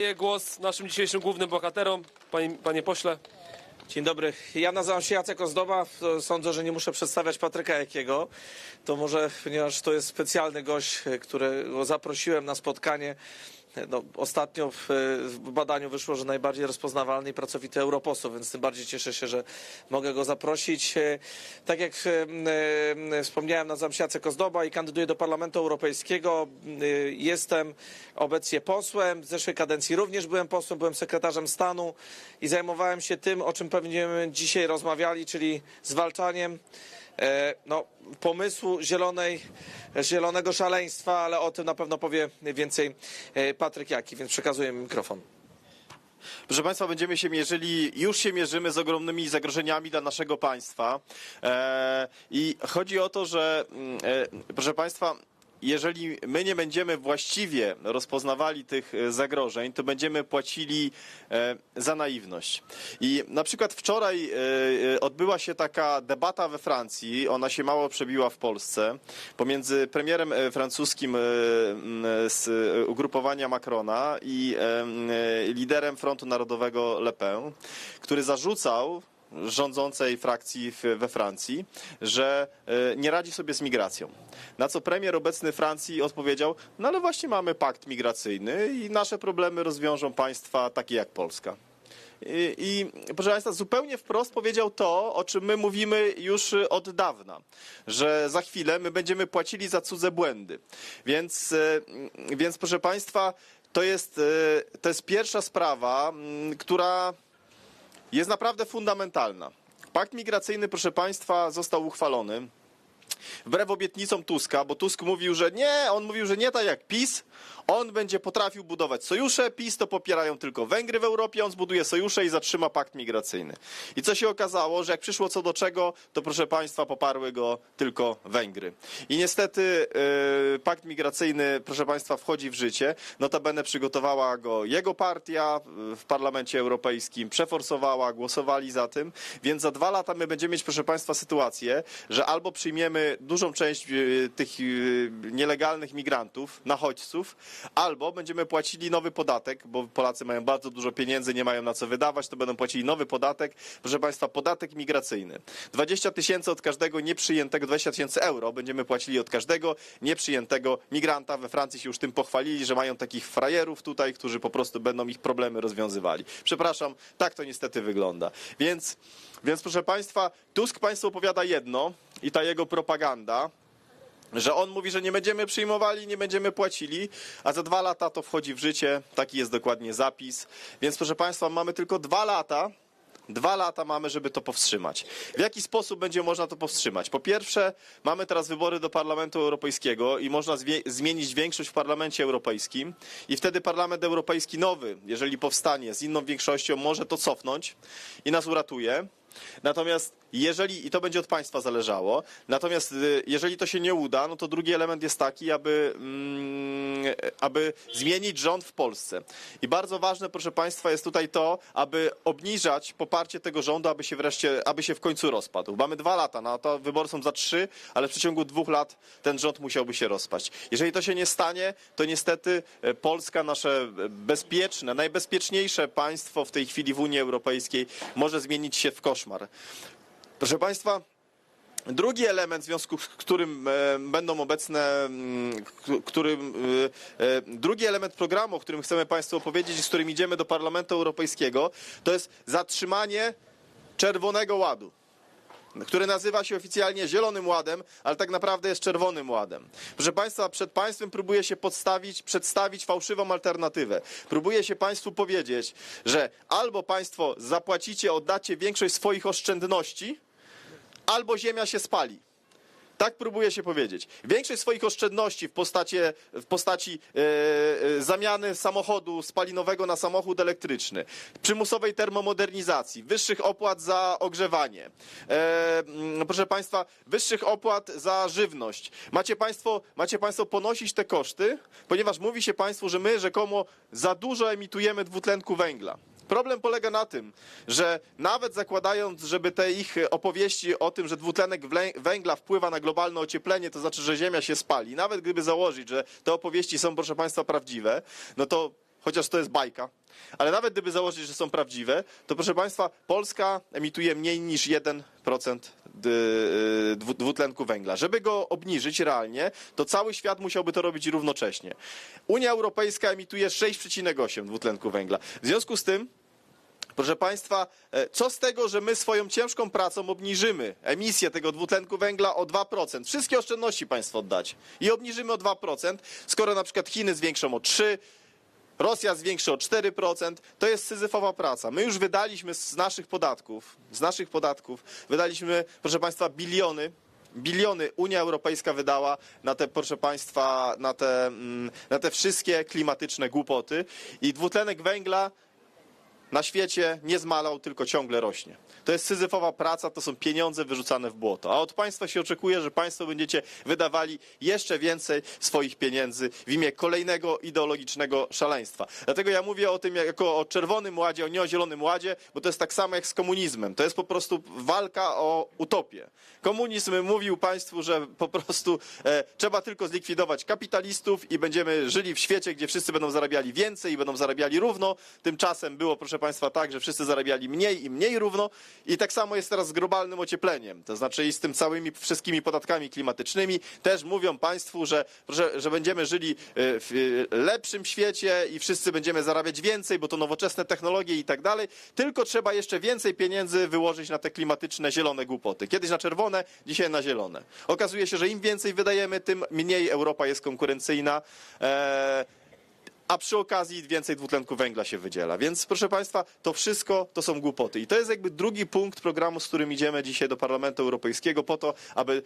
Daję głos naszym dzisiejszym głównym bohaterom, panie, panie pośle. Dzień dobry. Ja nazywam się Jacek Ozdoba. Sądzę, że nie muszę przedstawiać Patryka Jakiego. To może, ponieważ to jest specjalny gość, którego zaprosiłem na spotkanie. No, ostatnio w, w badaniu wyszło, że najbardziej rozpoznawalny i pracowity europoseł, więc tym bardziej cieszę się, że mogę go zaprosić. E, Tak jak e, e, wspomniałem, nazywam się Jacek Ozdoba i kandyduję do Parlamentu Europejskiego. Jestem obecnie posłem. W zeszłej kadencji również byłem posłem, byłem sekretarzem stanu i zajmowałem się tym, o czym pewnie dzisiaj rozmawiali, czyli zwalczaniem no, pomysłu zielonej, zielonego szaleństwa, ale o tym na pewno powie więcej e, Patryk Jaki, więc przekazuję mikrofon. Proszę Państwa, będziemy się mierzyli, już się mierzymy z ogromnymi zagrożeniami dla naszego państwa. E, I chodzi o to, że, mm, e, proszę Państwa, jeżeli my nie będziemy właściwie rozpoznawali tych e, zagrożeń, to będziemy płacili e, za naiwność. I na przykład wczoraj e, odbyła się taka debata we Francji, ona się mało przebiła w Polsce, pomiędzy premierem francuskim z ugrupowania Macrona i liderem Frontu Narodowego Le Pen, który zarzucał rządzącej frakcji we Francji, że e, nie radzi sobie z migracją. Na co premier obecny Francji odpowiedział, no ale właśnie mamy pakt migracyjny i nasze problemy rozwiążą państwa takie jak Polska. I, I proszę Państwa, zupełnie wprost powiedział to, o czym my mówimy już od dawna, że za chwilę my będziemy płacili za cudze błędy. Więc, e, więc proszę Państwa, to jest, e, to jest pierwsza sprawa, która jest naprawdę fundamentalna. Pakt migracyjny, proszę Państwa, został uchwalony. Wbrew obietnicom Tuska, bo Tusk mówił, że nie, on mówił, że nie tak jak PiS, on będzie potrafił budować sojusze, PiS to popierają tylko Węgry w Europie, on zbuduje sojusze i zatrzyma pakt migracyjny. I co się okazało, że jak przyszło co do czego, to proszę Państwa poparły go tylko Węgry. I niestety yy, pakt migracyjny, proszę Państwa, wchodzi w życie. Notabene przygotowała go jego partia yy, w Parlamencie Europejskim, przeforsowała, głosowali za tym, więc za dwa lata my będziemy mieć, proszę Państwa, sytuację, że albo przyjmiemy dużą część yy, tych yy, nielegalnych migrantów, nachodźców, albo będziemy płacili nowy podatek, bo Polacy mają bardzo dużo pieniędzy, nie mają na co wydawać, to będą płacili nowy podatek, proszę Państwa, podatek migracyjny. 20 tysięcy od każdego nieprzyjętego, 20 tysięcy euro będziemy płacili od każdego nieprzyjętego migranta. We Francji się już tym pochwalili, że mają takich frajerów tutaj, którzy po prostu będą ich problemy rozwiązywali. Przepraszam, tak to niestety wygląda. Więc, więc proszę Państwa, Tusk Państwu opowiada jedno i ta jego propaganda, że on mówi, że nie będziemy przyjmowali, nie będziemy płacili, a za dwa lata to wchodzi w życie. Taki jest dokładnie zapis. Więc proszę Państwa, mamy tylko dwa lata. Dwa lata mamy, żeby to powstrzymać. W jaki sposób będzie można to powstrzymać? Po pierwsze, mamy teraz wybory do Parlamentu Europejskiego i można zmienić większość w Parlamencie Europejskim i wtedy Parlament Europejski nowy, jeżeli powstanie z inną większością, może to cofnąć i nas uratuje. Natomiast jeżeli, i to będzie od państwa zależało, natomiast y, jeżeli to się nie uda, no to drugi element jest taki, aby, mm, aby zmienić rząd w Polsce. I bardzo ważne, proszę państwa, jest tutaj to, aby obniżać poparcie tego rządu, aby się wreszcie, aby się w końcu rozpadł. Mamy dwa lata, no to wybory są za trzy, ale w przeciągu dwóch lat ten rząd musiałby się rozpaść. Jeżeli to się nie stanie, to niestety e, Polska, nasze e, bezpieczne, najbezpieczniejsze państwo w tej chwili w Unii Europejskiej może zmienić się w koszmar. Proszę Państwa, drugi element, w związku z którym e, będą obecne, mm, którym, e, e, drugi element programu, o którym chcemy Państwu opowiedzieć i z którym idziemy do Parlamentu Europejskiego, to jest zatrzymanie Czerwonego Ładu który nazywa się oficjalnie Zielonym Ładem, ale tak naprawdę jest Czerwonym Ładem. Proszę Państwa, przed Państwem próbuje się podstawić, przedstawić fałszywą alternatywę. Próbuje się Państwu powiedzieć, że albo Państwo zapłacicie, oddacie większość swoich oszczędności, albo ziemia się spali. Tak próbuje się powiedzieć. Większość swoich oszczędności w postaci, w postaci e, e, zamiany samochodu spalinowego na samochód elektryczny, przymusowej termomodernizacji, wyższych opłat za ogrzewanie, e, mm, proszę Państwa, wyższych opłat za żywność. Macie Państwo, macie państwo ponosić te koszty, ponieważ mówi się Państwu, że my rzekomo za dużo emitujemy dwutlenku węgla. Problem polega na tym, że nawet zakładając, żeby te ich opowieści o tym, że dwutlenek węgla wpływa na globalne ocieplenie, to znaczy, że Ziemia się spali, nawet gdyby założyć, że te opowieści są, proszę Państwa, prawdziwe, no to chociaż to jest bajka, ale nawet gdyby założyć, że są prawdziwe, to proszę Państwa, Polska emituje mniej niż 1% d- y, dwu- dwutlenku węgla. Żeby go obniżyć realnie, to cały świat musiałby to robić równocześnie. Unia Europejska emituje 6,8 dwutlenku węgla. W związku z tym, Proszę Państwa, e, co z tego, że my swoją ciężką pracą obniżymy emisję tego dwutlenku węgla o 2%? Wszystkie oszczędności Państwo oddacie i obniżymy o 2%, skoro na przykład Chiny zwiększą o 3%, Rosja zwiększy o 4%, to jest syzyfowa praca. My już wydaliśmy z naszych podatków, z naszych podatków, wydaliśmy, proszę Państwa, biliony, biliony Unia Europejska wydała na te, proszę Państwa, na te, mm, na te wszystkie klimatyczne głupoty i dwutlenek węgla na świecie nie zmalał, tylko ciągle rośnie. To jest syzyfowa praca, to są pieniądze wyrzucane w błoto. A od państwa się oczekuje, że państwo będziecie wydawali jeszcze więcej swoich pieniędzy w imię kolejnego ideologicznego szaleństwa. Dlatego ja mówię o tym jako o czerwonym ładzie, o zielonym ładzie, bo to jest tak samo jak z komunizmem. To jest po prostu walka o utopię. Komunizm mówił państwu, że po prostu e, trzeba tylko zlikwidować kapitalistów i będziemy żyli w świecie, gdzie wszyscy będą zarabiali więcej i będą zarabiali równo. Tymczasem było, proszę państwa, tak, że wszyscy zarabiali mniej i mniej równo. I tak samo jest teraz z globalnym ociepleniem. To znaczy i z tym całymi wszystkimi podatkami klimatycznymi. Też mówią państwu, że, że, że będziemy żyli e, w e, lepszym świecie i wszyscy będziemy zarabiać więcej, bo to nowoczesne technologie i tak dalej. Tylko trzeba jeszcze więcej pieniędzy wyłożyć na te klimatyczne, zielone głupoty. Kiedyś na czerwone, dzisiaj na zielone. Okazuje się, że im więcej wydajemy, tym mniej Europa jest konkurencyjna. E, a przy okazji więcej dwutlenku węgla się wydziela. Więc proszę Państwa, to wszystko to są głupoty. I to jest jakby drugi punkt programu, z którym idziemy dzisiaj do Parlamentu Europejskiego po to, aby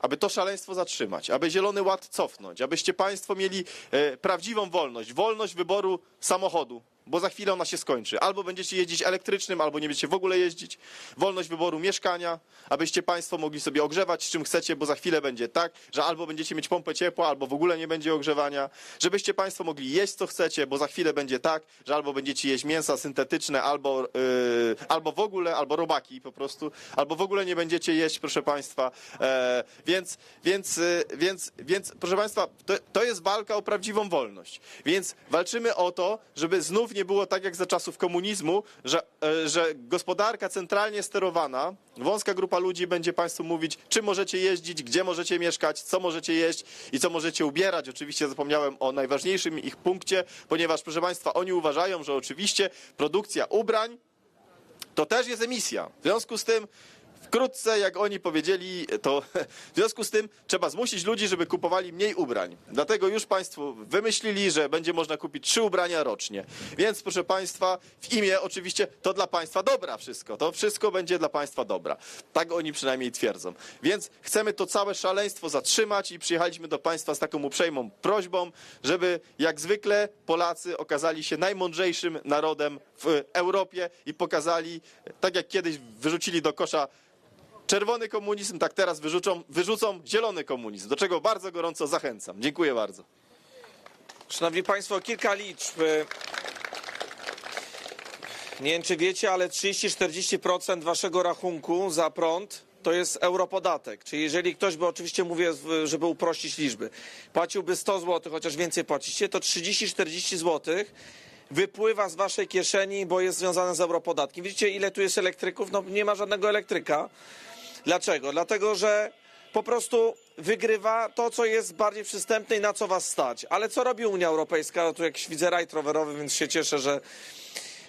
aby to szaleństwo zatrzymać, aby Zielony Ład cofnąć, abyście Państwo mieli e, prawdziwą wolność, wolność wyboru samochodu, bo za chwilę ona się skończy. Albo będziecie jeździć elektrycznym, albo nie będziecie w ogóle jeździć. Wolność wyboru mieszkania, abyście Państwo mogli sobie ogrzewać czym chcecie, bo za chwilę będzie tak, że albo będziecie mieć pompę ciepła, albo w ogóle nie będzie ogrzewania. Żebyście Państwo mogli jeść co chcecie, bo za chwilę będzie tak, że albo będziecie jeść mięsa syntetyczne, albo, yy, albo w ogóle, albo robaki po prostu, albo w ogóle nie będziecie jeść, proszę Państwa. E, więc, więc, yy, więc, więc, proszę Państwa, to, to jest walka o prawdziwą wolność. Więc walczymy o to, żeby znów nie było tak jak za czasów komunizmu, że, e, że gospodarka centralnie sterowana, wąska grupa ludzi będzie Państwu mówić, czym możecie jeździć, gdzie możecie mieszkać, co możecie jeść i co możecie ubierać. Oczywiście zapomniałem o najważniejszym ich punkcie, ponieważ, proszę Państwa, oni uważają, że oczywiście produkcja ubrań to też jest emisja. W związku z tym Wkrótce, jak oni powiedzieli, to w związku z tym trzeba zmusić ludzi, żeby kupowali mniej ubrań. Dlatego już Państwo wymyślili, że będzie można kupić trzy ubrania rocznie. Więc proszę Państwa, w imię oczywiście to dla Państwa dobra wszystko. To wszystko będzie dla Państwa dobra. Tak oni przynajmniej twierdzą. Więc chcemy to całe szaleństwo zatrzymać i przyjechaliśmy do Państwa z taką uprzejmą prośbą, żeby jak zwykle Polacy okazali się najmądrzejszym narodem w Europie i pokazali, tak jak kiedyś wyrzucili do kosza czerwony komunizm, tak teraz wyrzucą, wyrzucą zielony komunizm, do czego bardzo gorąco zachęcam. Dziękuję bardzo. Szanowni Państwo, kilka liczb. Nie wiem, czy wiecie, ale 30-40% waszego rachunku za prąd to jest europodatek. Czyli jeżeli ktoś by, oczywiście mówię, żeby uprościć liczby, płaciłby 100 zł, chociaż więcej płacicie, to 30-40 zł wypływa z waszej kieszeni, bo jest związane z europodatkiem. Widzicie, ile tu jest elektryków? No nie ma żadnego elektryka. Dlaczego? Dlatego, że po prostu wygrywa to, co jest bardziej przystępne i na co was stać. Ale co robi Unia Europejska? Tu jakiś widzę rajd rowerowy, więc się cieszę, że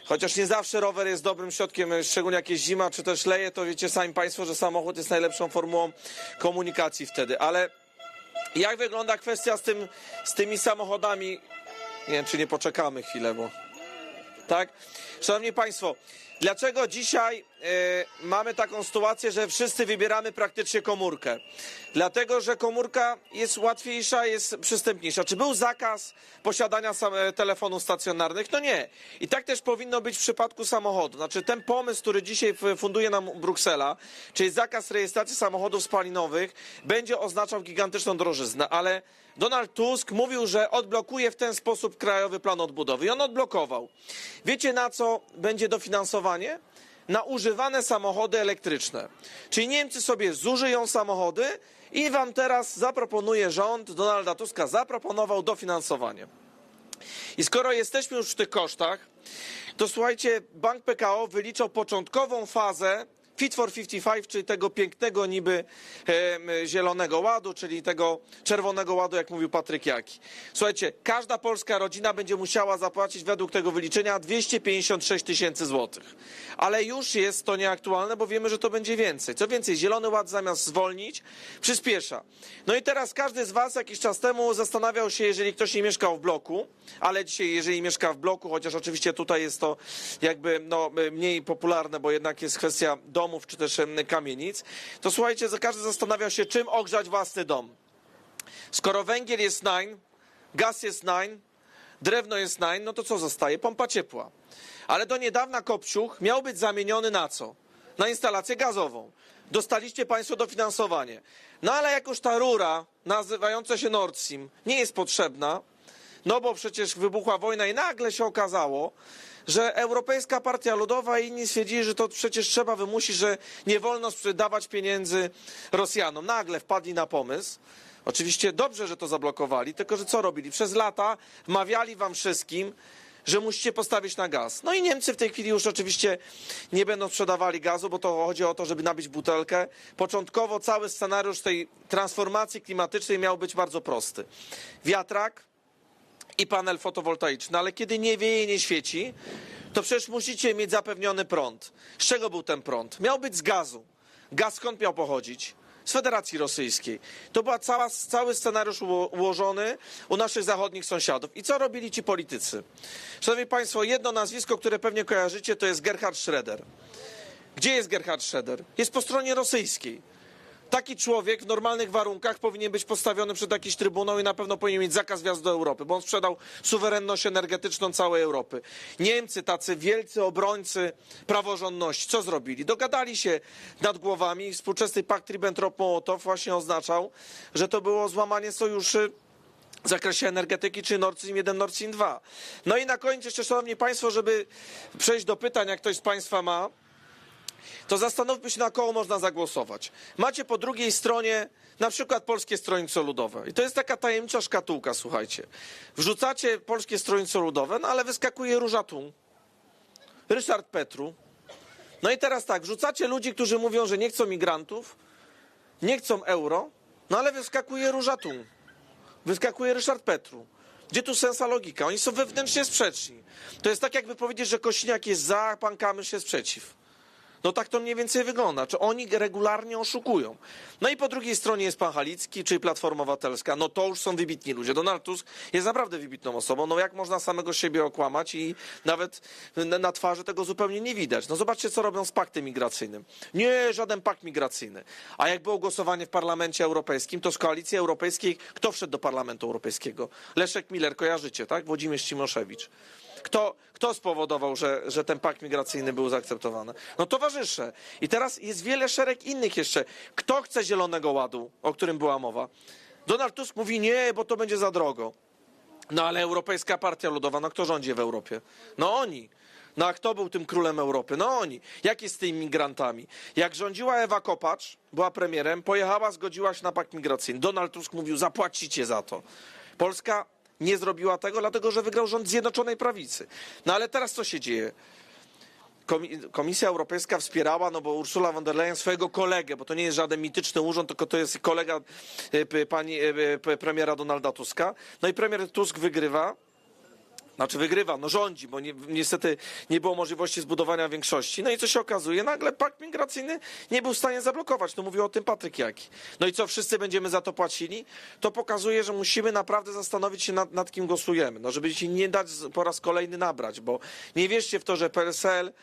chociaż nie zawsze rower jest dobrym środkiem, szczególnie jak jest zima, czy też leje, to wiecie sami państwo, że samochód jest najlepszą formułą komunikacji wtedy. Ale jak wygląda kwestia z, tym, z tymi samochodami? Nie wiem, czy nie poczekamy chwilę, bo... Tak? Szanowni Państwo, dlaczego dzisiaj mamy taką sytuację, że wszyscy wybieramy praktycznie komórkę? Dlatego, że komórka jest łatwiejsza, jest przystępniejsza. Czy był zakaz posiadania e, telefonów stacjonarnych? No nie. I tak też powinno być w przypadku samochodu. Znaczy ten pomysł, który dzisiaj funduje nam Bruksela, czyli zakaz rejestracji samochodów spalinowych, będzie oznaczał gigantyczną drożyznę, ale Donald Tusk mówił, że odblokuje w ten sposób Krajowy Plan Odbudowy i on odblokował. Wiecie na co będzie dofinansowanie? Na używane samochody elektryczne. Czyli Niemcy sobie zużyją samochody i wam teraz zaproponuje rząd Donalda Tuska, zaproponował dofinansowanie. I skoro jesteśmy już w tych kosztach, to słuchajcie, Bank PKO wyliczał początkową fazę Fit for 55, czyli tego pięknego niby em, zielonego ładu, czyli tego czerwonego ładu, jak mówił Patryk Jaki. Słuchajcie, każda polska rodzina będzie musiała zapłacić według tego wyliczenia 256 tysięcy złotych. Ale już jest to nieaktualne, bo wiemy, że to będzie więcej. Co więcej, zielony ład zamiast zwolnić, przyspiesza. No i teraz każdy z Was jakiś czas temu zastanawiał się, jeżeli ktoś nie mieszkał w bloku, ale dzisiaj, jeżeli mieszka w bloku, chociaż oczywiście tutaj jest to jakby no, mniej popularne, bo jednak jest kwestia domów czy też kamienic, to słuchajcie, każdy zastanawiał się, czym ogrzać własny dom. Skoro węgiel jest 9, gaz jest 9, drewno jest 9, no to co zostaje? Pompa ciepła. Ale do niedawna Kopciuch miał być zamieniony na co? Na instalację gazową. Dostaliście Państwo dofinansowanie. No ale jakoś ta rura nazywająca się Nord Stream nie jest potrzebna, no bo przecież wybuchła wojna i nagle się okazało, że Europejska Partia Ludowa i inni stwierdzili, że to przecież trzeba wymusić, że nie wolno sprzedawać pieniędzy Rosjanom. Nagle wpadli na pomysł. Oczywiście dobrze, że to zablokowali, tylko że co robili? Przez lata wmawiali wam wszystkim, że musicie postawić na gaz. No i Niemcy w tej chwili już oczywiście nie będą sprzedawali gazu, bo to chodzi o to, żeby nabić butelkę. Początkowo cały scenariusz tej transformacji klimatycznej miał być bardzo prosty. Wiatrak, i panel fotowoltaiczny, ale kiedy nie wieje, nie świeci, to przecież musicie mieć zapewniony prąd. Z czego był ten prąd? Miał być z gazu. Gaz skąd miał pochodzić? Z Federacji Rosyjskiej. To był cały scenariusz uło- ułożony u naszych zachodnich sąsiadów. I co robili ci politycy? Szanowni Państwo, jedno nazwisko, które pewnie kojarzycie, to jest Gerhard Schroeder. Gdzie jest Gerhard Schroeder? Jest po stronie rosyjskiej. Taki człowiek w normalnych warunkach powinien być postawiony przed jakiś trybunał i na pewno powinien mieć zakaz wjazdu do Europy, bo on sprzedał suwerenność energetyczną całej Europy. Niemcy, tacy wielcy obrońcy praworządności, co zrobili? Dogadali się nad głowami. Współczesny pakt Ribbentrop-Mołotow właśnie oznaczał, że to było złamanie sojuszy w zakresie energetyki, czy Nord Stream 1, Nord Stream 2. No i na koniec jeszcze, szanowni państwo, żeby przejść do pytań, jak ktoś z państwa ma, to zastanówmy się, na koło można zagłosować. Macie po drugiej stronie na przykład Polskie Stronnictwo Ludowe. I to jest taka tajemnicza szkatułka, słuchajcie. Wrzucacie Polskie Stronnictwo Ludowe, no ale wyskakuje Róża Thun, Ryszard Petru. No i teraz tak, wrzucacie ludzi, którzy mówią, że nie chcą migrantów, nie chcą euro, no ale wyskakuje Róża Thun, wyskakuje Ryszard Petru. Gdzie tu sensa logika? Oni są wewnętrznie sprzeczni. To jest tak, jakby powiedzieć, że Kośniak jest za, pan Kamysz jest przeciw. No tak to mniej więcej wygląda. Czy oni regularnie oszukują? No i po drugiej stronie jest pan Halicki, czyli Platforma Obywatelska. No to już są wybitni ludzie. Donald Tusk jest naprawdę wybitną osobą. No jak można samego siebie okłamać i nawet na, twarzy tego zupełnie nie widać. No zobaczcie, co robią z paktem migracyjnym. Nie, żaden pakt migracyjny. A jak było głosowanie w Parlamencie Europejskim, to z Koalicji Europejskiej kto wszedł do Parlamentu Europejskiego? Leszek Miller, kojarzycie, tak? Włodzimierz Cimoszewicz. Kto, kto spowodował, że, że ten pakt migracyjny był zaakceptowany? No towarzysze. I teraz jest wiele szereg innych jeszcze. Kto chce Zielonego Ładu, o którym była mowa? Donald Tusk mówi nie, bo to będzie za drogo. No ale Europejska Partia Ludowa, no kto rządzi w Europie? No oni. No a kto był tym królem Europy? No oni. Jak jest z tymi migrantami? Jak rządziła Ewa Kopacz, była premierem, pojechała, zgodziła się na pakt migracyjny. Donald Tusk mówił, zapłacicie za to. Polska nie zrobiła tego, dlatego że wygrał rząd Zjednoczonej Prawicy. No ale teraz co się dzieje? Komi- Komisja Europejska wspierała, no bo Ursula von der Leyen swojego kolegę, bo to nie jest żaden mityczny urząd, tylko to jest kolega e, pani e, premiera Donalda Tuska. No i premier Tusk wygrywa. Znaczy wygrywa, no rządzi, bo ni niestety nie było możliwości zbudowania większości. No i co się okazuje? Nagle pakt migracyjny nie był w stanie zablokować. No mówił o tym Patryk Jaki. No i co, wszyscy będziemy za to płacili? To pokazuje, że musimy naprawdę zastanowić się nad, nad kim głosujemy. No żeby się nie dać po raz kolejny nabrać, bo nie wierzcie w to, że PSL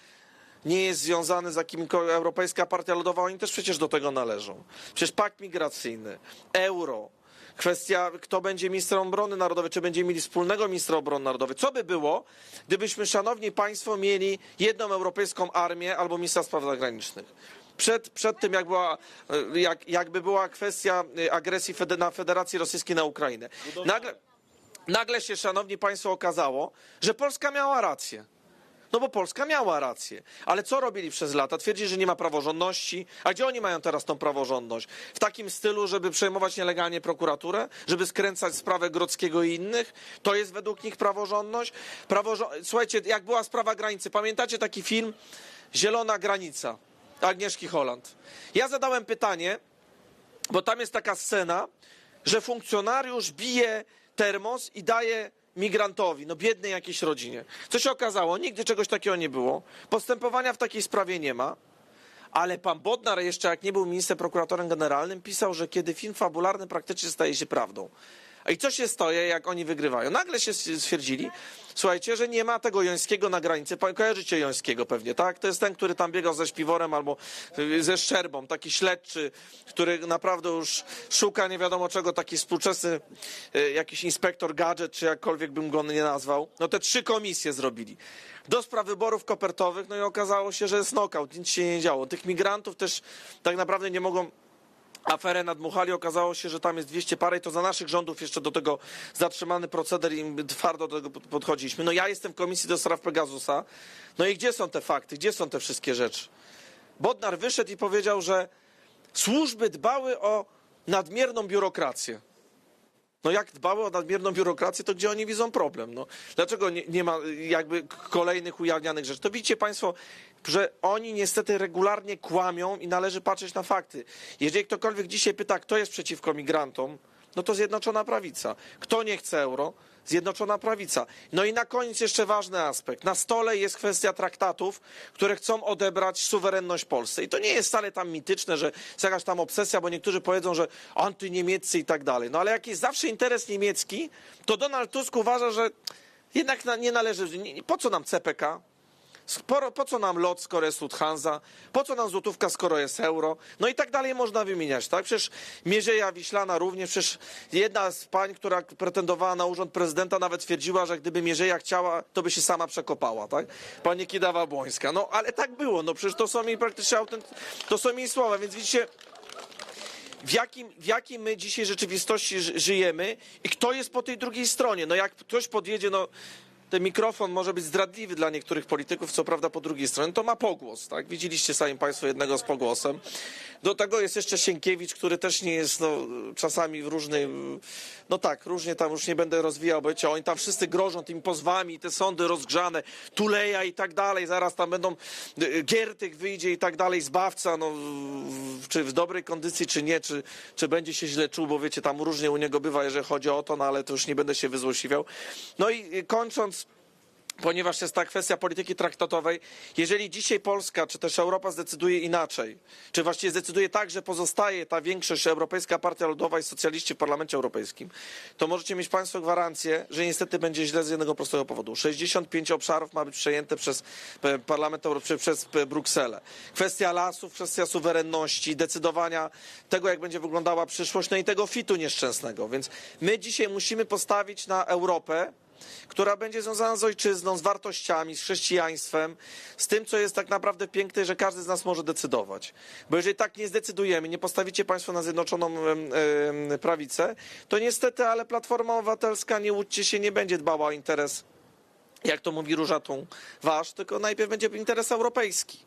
nie jest związany z jakimkolwiek Europejska Partia Ludowa, oni też przecież do tego należą. Przecież pakt migracyjny, euro, kwestia, kto będzie ministrem obrony narodowej, czy będziemy mieli wspólnego ministra obrony narodowej. Co by było, gdybyśmy, szanowni państwo, mieli jedną europejską armię albo ministra spraw zagranicznych? Przed, przed tym, jak była, e, jak, jakby była kwestia e, agresji Fede- na Federacji Rosyjskiej na Ukrainę. Nagle, nagle się, szanowni państwo, okazało, że Polska miała rację. No bo Polska miała rację. Ale co robili przez lata? Twierdzili, że nie ma praworządności. A gdzie oni mają teraz tą praworządność? W takim stylu, żeby przejmować nielegalnie prokuraturę? Żeby skręcać sprawę Grodzkiego i innych? To jest według nich praworządność? Praworząd... Słuchajcie, jak była sprawa granicy, pamiętacie taki film Zielona Granica Agnieszki Holland? Ja zadałem pytanie, bo tam jest taka scena, że funkcjonariusz bije termos i daje migrantowi, no biednej jakiejś rodzinie. Co się okazało? Nigdy czegoś takiego nie było. Postępowania w takiej sprawie nie ma. Ale pan Bodnar jeszcze jak nie był ministrem prokuratorem generalnym pisał, że kiedy film fabularny praktycznie staje się prawdą. I co się stoje, jak oni wygrywają? Nagle się stwierdzili, słuchajcie, że nie ma tego Jońskiego na granicy. Kojarzycie Jońskiego pewnie, tak? To jest ten, który tam biegał ze śpiworem albo y, ze szczerbą. Taki śledczy, który naprawdę już szuka nie wiadomo czego, taki współczesny y, jakiś inspektor gadżet, czy jakkolwiek bym go nie nazwał. No te trzy komisje zrobili. Do spraw wyborów kopertowych, no i okazało się, że jest knockout, nic się nie działo. Tych migrantów też tak naprawdę nie mogą aferę nadmuchali, okazało się, że tam jest 200 parę i to za naszych rządów jeszcze do tego zatrzymany proceder i twardo do tego pod- podchodziliśmy. No ja jestem w komisji do spraw Pegasusa. No i gdzie są te fakty? Gdzie są te wszystkie rzeczy? Bodnar wyszedł i powiedział, że służby dbały o nadmierną biurokrację. No jak dbały o nadmierną biurokrację, to gdzie oni widzą problem? No, dlaczego nie, nie ma jakby kolejnych ujawnianych rzeczy? To widzicie Państwo, że oni niestety regularnie kłamią i należy patrzeć na fakty. Jeżeli ktokolwiek dzisiaj pyta, kto jest przeciwko migrantom, no to Zjednoczona Prawica. Kto nie chce euro? Zjednoczona Prawica. No i na koniec jeszcze ważny aspekt. Na stole jest kwestia traktatów, które chcą odebrać suwerenność Polsce. I to nie jest wcale tam mityczne, że jest jakaś tam obsesja, bo niektórzy powiedzą, że antyniemieccy i tak dalej. No ale jak jest zawsze interes niemiecki, to Donald Tusk uważa, że jednak na- nie należy. Po co nam CPK? Sporo, po co nam lot, skoro jest Lufthansa? Po co nam złotówka, skoro jest euro? No i tak dalej można wymieniać, tak? Przecież Mierzeja Wiślana również, przecież jedna z pań, która pretendowała na urząd prezydenta nawet twierdziła, że gdyby Mierzeja chciała, to by się sama przekopała, tak? Pani Kidawa-Błońska. No ale tak było, no przecież to są jej praktycznie autent... to są jej słowa, więc widzicie, w jakim, w jakiej my dzisiaj rzeczywistości ży- żyjemy i kto jest po tej drugiej stronie. No jak ktoś podjedzie, no ten mikrofon może być zdradliwy dla niektórych polityków, co prawda po drugiej stronie, to ma pogłos, tak? Widzieliście sami Państwo jednego z pogłosem. Do tego jest jeszcze Sienkiewicz, który też nie jest, no, czasami w różnej, no tak, różnie tam już nie będę rozwijał, bo wiecie, oni tam wszyscy grożą tymi pozwami, te sądy rozgrzane, Tuleja i tak dalej, zaraz tam będą, y, Giertych wyjdzie i tak dalej, zbawca, no, czy w dobrej kondycji, czy nie, czy, czy będzie się źle czuł, bo wiecie, tam różnie u niego bywa, jeżeli chodzi o to, no ale to już nie będę się wyzłośliwiał. No i y, kończąc, ponieważ jest ta kwestia polityki traktatowej, jeżeli dzisiaj Polska czy też Europa zdecyduje inaczej, czy właściwie zdecyduje tak, że pozostaje ta większość Europejska Partia Ludowa i socjaliści w Parlamencie Europejskim, to możecie mieć Państwo gwarancję, że niestety będzie źle z jednego prostego powodu. 65 obszarów ma być przejęte przez e, Parlament Europejski, przez e, Brukselę. Kwestia lasów, kwestia suwerenności, decydowania tego, jak będzie wyglądała przyszłość, no i tego fitu nieszczęsnego. Więc my dzisiaj musimy postawić na Europę, która będzie związana z ojczyzną, z wartościami, z chrześcijaństwem, z tym, co jest tak naprawdę piękne, że każdy z nas może decydować. Bo jeżeli tak nie zdecydujemy, nie postawicie Państwo na Zjednoczoną Prawicę, to niestety, ale Platforma Obywatelska, nie łudźcie się, nie będzie dbała o interes, jak to mówi Różatą, wasz, tylko najpierw będzie interes europejski.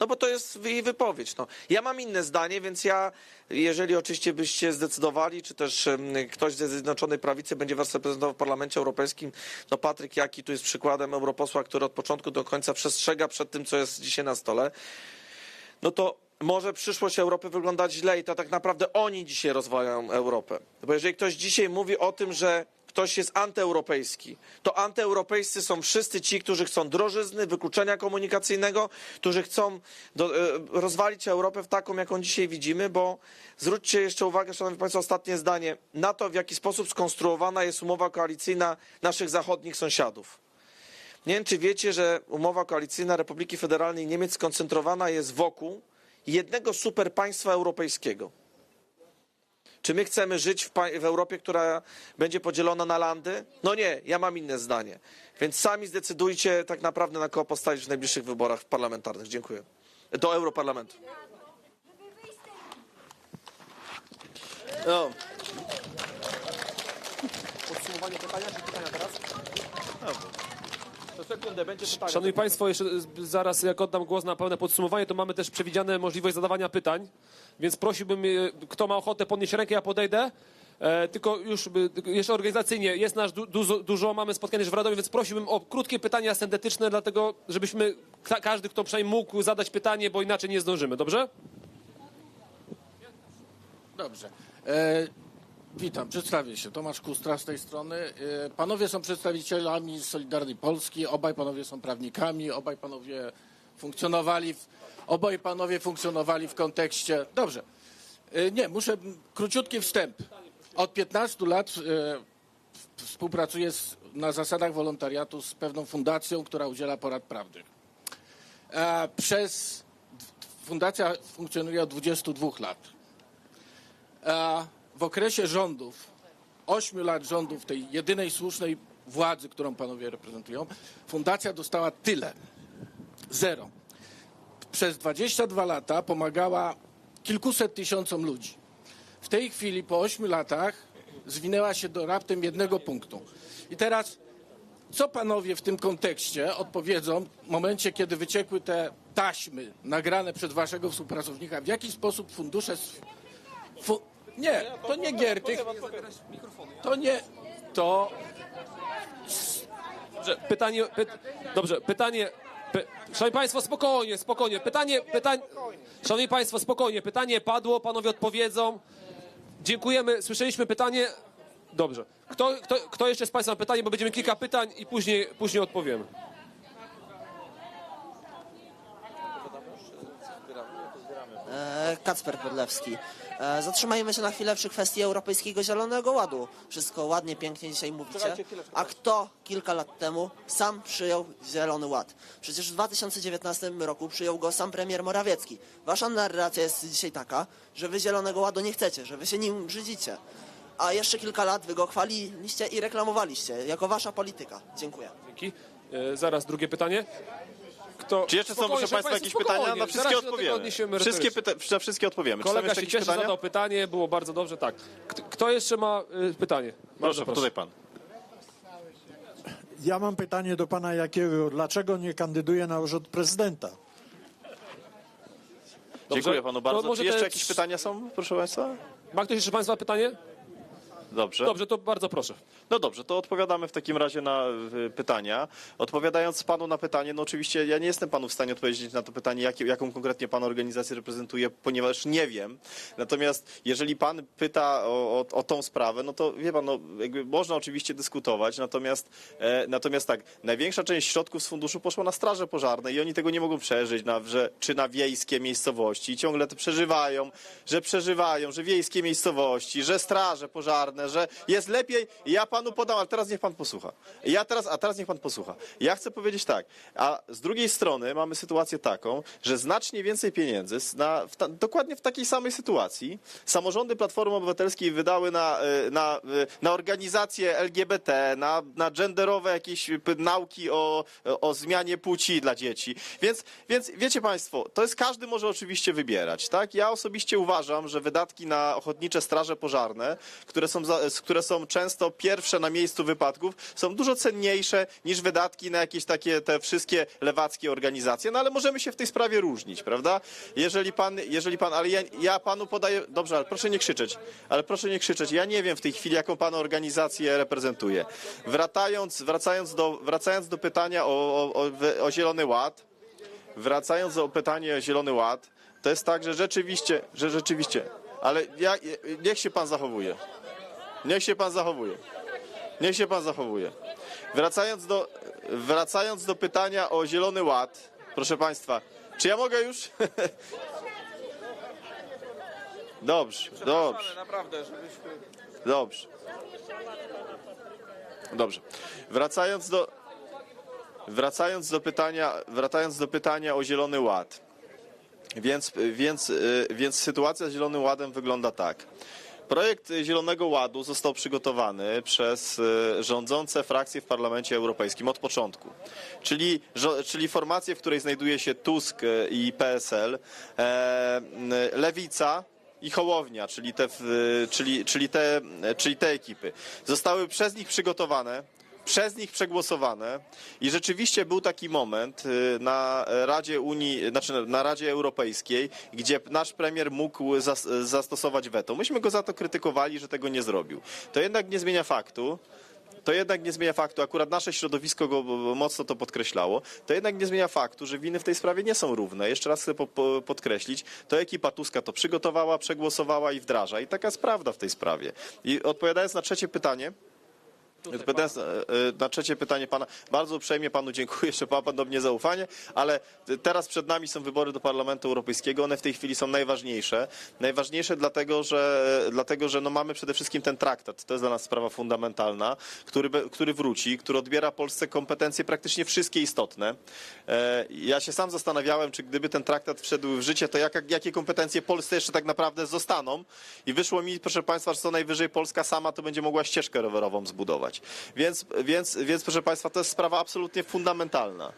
No bo to jest jej wypowiedź. No. Ja mam inne zdanie, więc ja, jeżeli oczywiście byście zdecydowali, czy też ktoś ze Zjednoczonej Prawicy będzie was reprezentował w Parlamencie Europejskim, no Patryk Jaki tu jest przykładem europosła, który od początku do końca przestrzega przed tym, co jest dzisiaj na stole, no to może przyszłość Europy wyglądać źle i to tak naprawdę oni dzisiaj rozwajają Europę. Bo jeżeli ktoś dzisiaj mówi o tym, że ktoś jest antyeuropejski, to antyeuropejscy są wszyscy ci, którzy chcą drożyzny, wykluczenia komunikacyjnego, którzy chcą do, e, rozwalić Europę w taką, jaką dzisiaj widzimy, bo zwróćcie jeszcze uwagę, szanowni państwo, ostatnie zdanie, na to, w jaki sposób skonstruowana jest umowa koalicyjna naszych zachodnich sąsiadów. Nie wiem, czy wiecie, że umowa koalicyjna Republiki Federalnej Niemiec skoncentrowana jest wokół jednego superpaństwa europejskiego. Czy my chcemy żyć w, w Europie, która będzie podzielona na landy? No nie, ja mam inne zdanie. Więc sami zdecydujcie tak naprawdę na kogo postawić w najbliższych wyborach parlamentarnych. Dziękuję. Do Europarlamentu. No, Podsumowanie pytania, czy pytania teraz? Pytanie. Szanowni Państwo, jeszcze z- zaraz jak oddam głos na pełne podsumowanie, to mamy też przewidziane możliwość zadawania pytań, więc prosiłbym, e, kto ma ochotę podnieść rękę, ja podejdę. E, tylko już tylko jeszcze organizacyjnie jest nas du, dużo, dużo, mamy spotkanie już w Radomiu, więc prosiłbym o krótkie pytania syntetyczne, dlatego żebyśmy, ka, każdy kto przynajmniej mógł zadać pytanie, bo inaczej nie zdążymy, dobrze? Dobrze. E, witam, przedstawię się. Tomasz Kustra z tej strony. E, panowie są przedstawicielami Solidarnej Polski, obaj panowie są prawnikami, obaj panowie funkcjonowali w, obaj panowie funkcjonowali w kontekście... Dobrze. E, nie, muszę... Króciutki wstęp. Od 15 lat e, w- współpracuję z, na zasadach wolontariatu z pewną fundacją, która udziela porad prawnych. E, przez... Fundacja funkcjonuje od 22 lat. W okresie rządów, ośmiu lat rządów tej jedynej słusznej władzy, którą panowie reprezentują, fundacja dostała tyle. Zero. Przez 22 lata pomagała kilkuset tysiącom ludzi. W tej chwili, po ośmiu latach, zwinęła się do raptem jednego punktu. I teraz, co panowie w tym kontekście odpowiedzą w momencie, kiedy wyciekły te taśmy nagrane przez waszego współpracownika? W jaki sposób fundusze Fu- nie, to nie Giertych. To nie. To. Dobrze, pytanie, py, dobrze, pytanie, py, Szanowni Państwo, spokojnie, spokojnie, pytanie, pytanie, Szanowni Państwo, spokojnie, pytanie padło, panowie odpowiedzą. Dziękujemy, słyszeliśmy pytanie. Dobrze. Kto, kto, kto jeszcze z Państwa ma pytanie, bo będziemy kilka pytań i później, później odpowiemy. E, Kacper Podlewski. E, Zatrzymajmy się na chwilę przy kwestii Europejskiego Zielonego Ładu. Wszystko ładnie, pięknie dzisiaj mówicie. Czekajcie. A kto kilka lat temu sam przyjął Zielony Ład? Przecież w 2019 roku przyjął go sam premier Morawiecki. Wasza narracja jest dzisiaj taka, że wy Zielonego Ładu nie chcecie, że wy się nim brzydzicie. A jeszcze kilka lat wy go chwaliliście i reklamowaliście jako wasza polityka. Dziękuję. Dzięki. E, zaraz drugie pytanie. Kto, Czy jeszcze są, proszę Państwa, jakieś spokojnie, pytania? Na wszystkie odpowiemy. Wszystkie, pyta- na wszystkie odpowiemy. Czy Kolega jeszcze się cieszy, pytania? zadał pytanie, było bardzo dobrze, tak. Kto, jeszcze ma y, pytanie? Bardzo Proszę, tutaj pan. Ja mam pytanie do pana Jakiego. Dlaczego nie kandyduje na urząd prezydenta? Dziękuję panu bardzo. Czy jeszcze te- jakieś pytania są, proszę Państwa? Ma ktoś jeszcze Państwa pytanie? Dobrze. Dobrze, to bardzo proszę. No dobrze, to odpowiadamy w takim razie na y, pytania. Odpowiadając panu na pytanie, no oczywiście ja nie jestem panu w stanie odpowiedzieć na to pytanie, jakie, jaką konkretnie pan organizację reprezentuje, ponieważ nie wiem. Natomiast jeżeli pan pyta o, o, o tą sprawę, no to wie pan, no, jakby można oczywiście dyskutować, natomiast, e, natomiast tak, największa część środków z funduszu poszła na straże pożarne i oni tego nie mogą przeżyć, na, że, czy na wiejskie miejscowości i ciągle to przeżywają, że przeżywają, że wiejskie miejscowości, że straże pożarne, że jest lepiej. Ja panu podam, ale teraz niech pan posłucha. Ja teraz, a teraz niech pan posłucha. Ja chcę powiedzieć tak, a z drugiej strony mamy sytuację taką, że znacznie więcej pieniędzy na, w ta, dokładnie w takiej samej sytuacji samorządy Platformy Obywatelskiej wydały na, y, na, y, na organizacje LGBT, na, na genderowe jakieś y, nauki o, o zmianie płci dla dzieci. Więc, więc wiecie państwo, to jest każdy może oczywiście wybierać, tak? Ja osobiście uważam, że wydatki na ochotnicze straże pożarne, które są, które są często pierwsze na miejscu wypadków, są dużo cenniejsze niż wydatki na jakieś takie te wszystkie lewackie organizacje. No ale możemy się w tej sprawie różnić, prawda? Jeżeli pan, jeżeli pan, ale ja, ja panu podaję, dobrze, ale proszę nie krzyczeć, ale proszę nie krzyczeć. Ja nie wiem w tej chwili, jaką pan organizację reprezentuje. Wracając, wracając, do, wracając do pytania o, o, o, o Zielony Ład, wracając do pytania o Zielony Ład, to jest tak, że rzeczywiście, że rzeczywiście, ale ja, niech się pan zachowuje. Niech się pan zachowuje. Niech się pan zachowuje. Wracając do, wracając do pytania o Zielony Ład, proszę państwa, czy ja mogę już? Dobrze, dobrze. Naprawdę, żebyśmy... Dobrze. Dobrze. Wracając do wracając do pytania, wracając do pytania o Zielony Ład. Więc, więc, y, więc sytuacja z Zielonym Ładem wygląda tak. Projekt Zielonego Ładu został przygotowany przez y, rządzące frakcje w Parlamencie Europejskim od początku. Czyli, czyli formację, w której znajduje się Tusk y, i PSL, e, y, Lewica, i Hołownia, czyli te, czyli, czyli, te, czyli te ekipy, zostały przez nich przygotowane przez nich przegłosowane i rzeczywiście był taki moment y, na Radzie Unii, znaczy na Radzie Europejskiej, gdzie nasz premier mógł zas- zastosować weto. Myśmy go za to krytykowali, że tego nie zrobił. To jednak nie zmienia faktu, to jednak nie zmienia faktu, akurat nasze środowisko go mocno to podkreślało, to jednak nie zmienia faktu, że winy w tej sprawie nie są równe. Jeszcze raz chcę po, po, podkreślić, to ekipa Tuska to przygotowała, przegłosowała i wdraża. I taka jest prawda w tej sprawie. I odpowiadając na trzecie pytanie, Odpowiadając e, e, na trzecie pytanie pana, bardzo uprzejmie panu dziękuję, że ma pan do mnie zaufanie, ale teraz przed nami są wybory do Parlamentu Europejskiego, one w tej chwili są najważniejsze. Najważniejsze dlatego, że, dlatego, że no mamy przede wszystkim ten traktat, to jest dla nas sprawa fundamentalna, który, który wróci, który odbiera Polsce kompetencje praktycznie wszystkie istotne. E, Ja się sam zastanawiałem, czy gdyby ten traktat wszedł w życie, to jaka, jakie kompetencje Polsce jeszcze tak naprawdę zostaną i wyszło mi, proszę państwa, że co najwyżej Polska sama to będzie mogła ścieżkę rowerową zbudować. Więc, więc, więc proszę państwa, to jest sprawa absolutnie fundamentalna.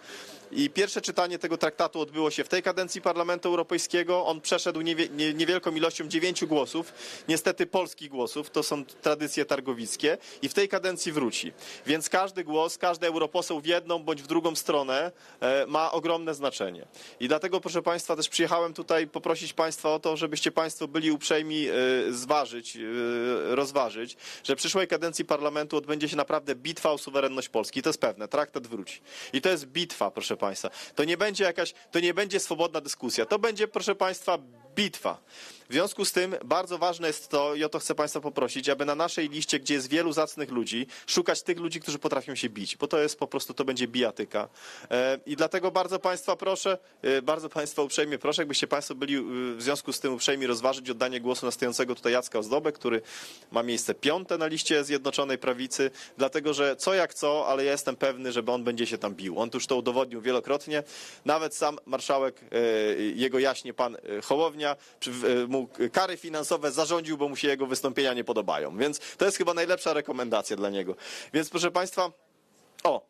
I pierwsze czytanie tego traktatu odbyło się w tej kadencji Parlamentu Europejskiego. On przeszedł niewie, nie, niewielką ilością dziewięciu głosów, niestety polskich głosów, to są tradycje targowickie i w tej kadencji wróci. Więc każdy głos, każdy europoseł w jedną bądź w drugą stronę e, ma ogromne znaczenie. I dlatego, proszę Państwa, też przyjechałem tutaj poprosić Państwa o to, żebyście Państwo byli uprzejmi e, zważyć, e, rozważyć, że w przyszłej kadencji Parlamentu odbędzie się naprawdę bitwa o suwerenność Polski. To jest pewne, traktat wróci. I to jest bitwa, proszę Państwa. To nie będzie jakaś, to nie będzie swobodna dyskusja. To będzie, proszę Państwa, bitwa. W związku z tym bardzo ważne jest to, i o to chcę Państwa poprosić, aby na naszej liście, gdzie jest wielu zacnych ludzi, szukać tych ludzi, którzy potrafią się bić, bo to jest po prostu, to będzie bijatyka. E, I dlatego bardzo Państwa proszę, e, bardzo Państwa uprzejmie proszę, jakbyście Państwo byli e, w związku z tym uprzejmi rozważyć oddanie głosu na stojącego tutaj Jacka Ozdobę, który ma miejsce piąte na liście Zjednoczonej Prawicy, dlatego że co jak co, ale ja jestem pewny, że on będzie się tam bił. On już to udowodnił wielokrotnie. Nawet sam marszałek, jego jaśnie pan Hołownia, przy- w- e, mu kary finansowe zarządził, bo mu się jego wystąpienia nie podobają. Więc to jest chyba najlepsza rekomendacja dla niego. Więc proszę Państwa, o,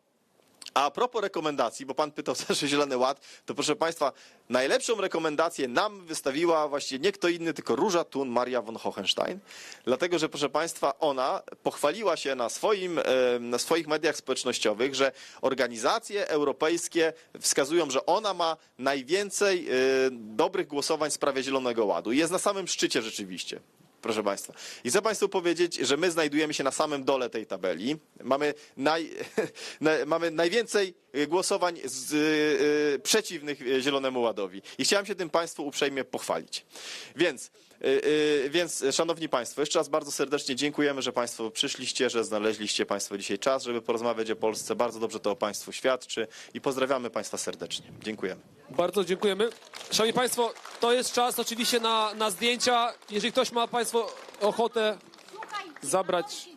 a propos rekomendacji, bo pan pytał też o Zielony Ład, to proszę państwa, najlepszą rekomendację nam wystawiła właściwie nie kto inny, tylko Róża Thun Maria von Hohenstein. Dlatego, że proszę państwa, ona pochwaliła się na, swoim, na swoich mediach społecznościowych, że organizacje europejskie wskazują, że ona ma najwięcej e, dobrych głosowań w sprawie Zielonego Ładu. Jest na samym szczycie rzeczywiście. Proszę Państwa. I chcę Państwu powiedzieć, że my znajdujemy się na samym dole tej tabeli. Mamy, naj, na, mamy najwięcej y, głosowań z, y, y, przeciwnych y, Zielonemu Ładowi. I chciałem się tym Państwu uprzejmie pochwalić. Więc, więc, Szanowni Państwo, jeszcze raz bardzo serdecznie dziękujemy, że Państwo przyszliście, że znaleźliście Państwo dzisiaj czas, żeby porozmawiać o Polsce. Bardzo dobrze to o Państwu świadczy i pozdrawiamy Państwa serdecznie. Dziękujemy. Bardzo dziękujemy. Szanowni Państwo, to jest czas oczywiście na, na zdjęcia. Jeżeli ktoś ma Państwo ochotę zabrać